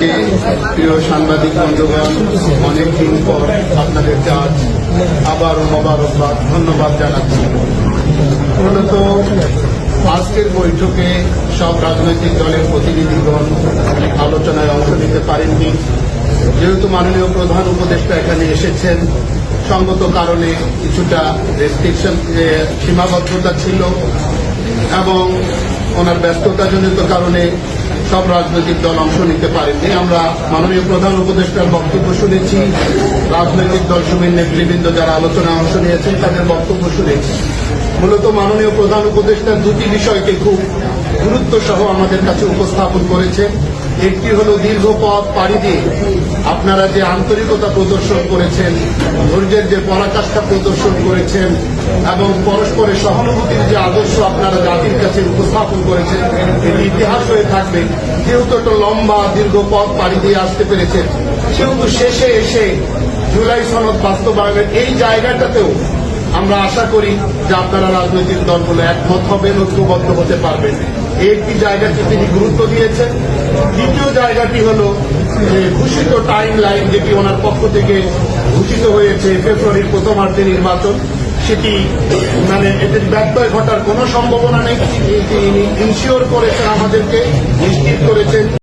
প্রিয় সাংবাদিক বন্ধুগণ, অনেকদিন পর আপনাদেরকে আজ আবারও মোবারকবাদ, ধন্যবাদ জানাচ্ছি। মূলত আজকের বৈঠকে সব রাজনৈতিক দলের প্রতিনিধিগণ আলোচনায় অংশ নিতে পারেননি। যেহেতু মাননীয় প্রধান উপদেষ্টা এখানে এসেছেন সঙ্গত কারণে কিছুটা রেস্ট্রিকশন সীমাবদ্ধতা ছিল এবং ওনার ব্যস্ততাজনিত কারণে সব রাজনৈতিক দল অংশ নিতে পারেননি। আমরা মাননীয় প্রধান উপদেষ্টার বক্তব্য শুনেছি। রাজনৈতিক দল সমীর নেতৃবৃন্দ যারা আলোচনায় অংশ নিয়েছেন, তাদের বক্তব্য শুনেছি। মূলত মাননীয় প্রধান উপদেষ্টা দুটি বিষয়কে খুব গুরুত্ব সহ আমাদের কাছে উপস্থাপন করেছেন। একটি হলো দীর্ঘ পথ পাড়ি দিয়ে আপনারা যে আন্তরিকতা প্রদর্শন করেছেন, ধৈর্যের যে পরাকাষ্ঠা প্রদর্শন করেছেন, এবং পরস্পরের সহানুভূতির যে আদর্শ আপনারা জাতির কাছে উপস্থাপন করেছেন, এটি ইতিহাস হয়ে থাকবে। যেহেতু একটা লম্বা, দীর্ঘ পথ পাড়ি দিয়ে আসতে পেরেছেন, সেহেতু শেষে এসে জুলাই সনদ বাস্তবায়নের এই জায়গাটাতেও আমরা আশা করি যে আপনারা রাজনৈতিক দলগুলো একমত হবেন, ঐক্যবদ্ধ হতে পারবেন। একটি জায়গাকে তিনি গুরুত্ব দিয়েছেন। দ্বিতীয় জায়গাটি হল ঘোষিত টাইম লাইন যেটি ওনার পক্ষ থেকে ঘোষিত হয়েছে, ফেব্রুয়ারির প্রথমার্ধে নির্বাচন, সেটি মানে এটির ব্যত্যয় ঘটার কোনো সম্ভাবনা নেই। তিনি ইনশিওর করেছেন আমাদেরকে, নিশ্চিত করেছেন।